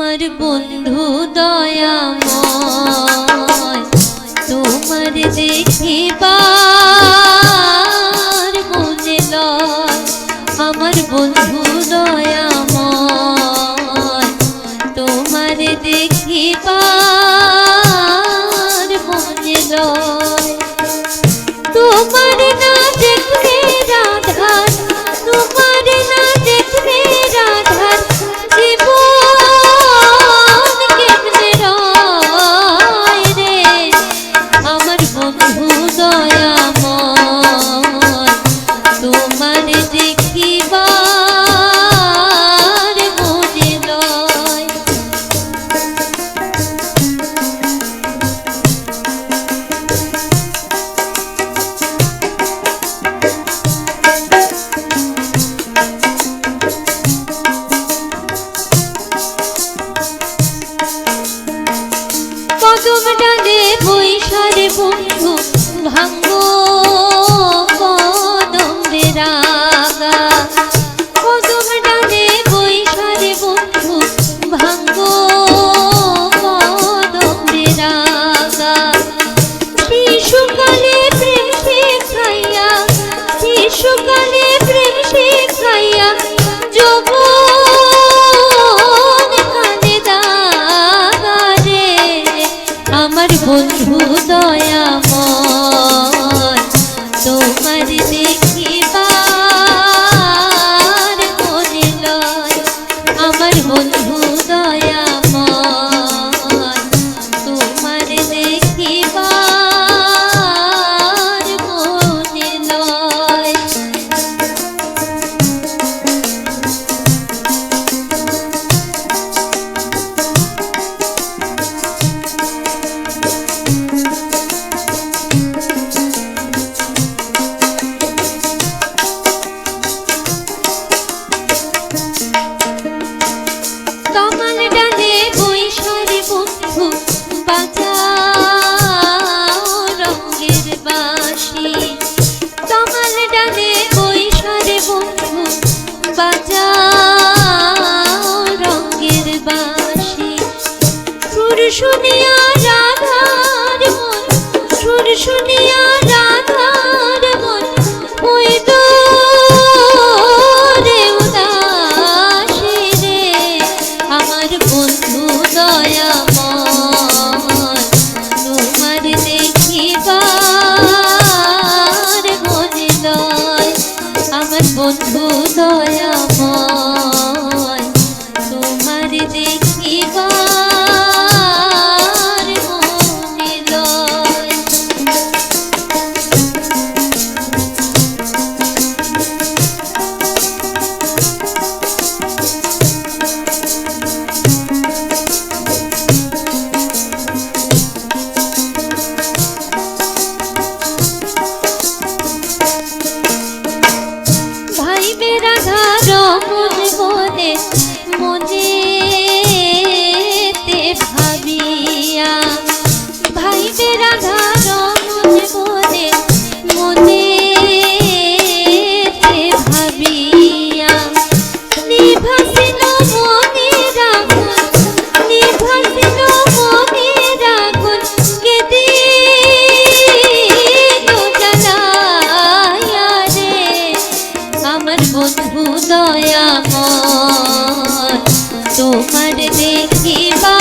আমার বন্ধু দয়াময়, তোমার দেখিবার মনে লয়, আমার বন্ধু দয়াময়, তোমার দেখিবার মনে লয়। তোমার না দেখলে রাধার, তোমার শুনিয়া রাধার মন সুর শুনিয়া রাধার মন ওই তো রে রে, আমার বন্ধু দয়া তোমার দেখিবার মনে দয় আমার বন্ধু দয়া তোমার দেখিবা বন্ধু দয়াময় তোমার দেখিবা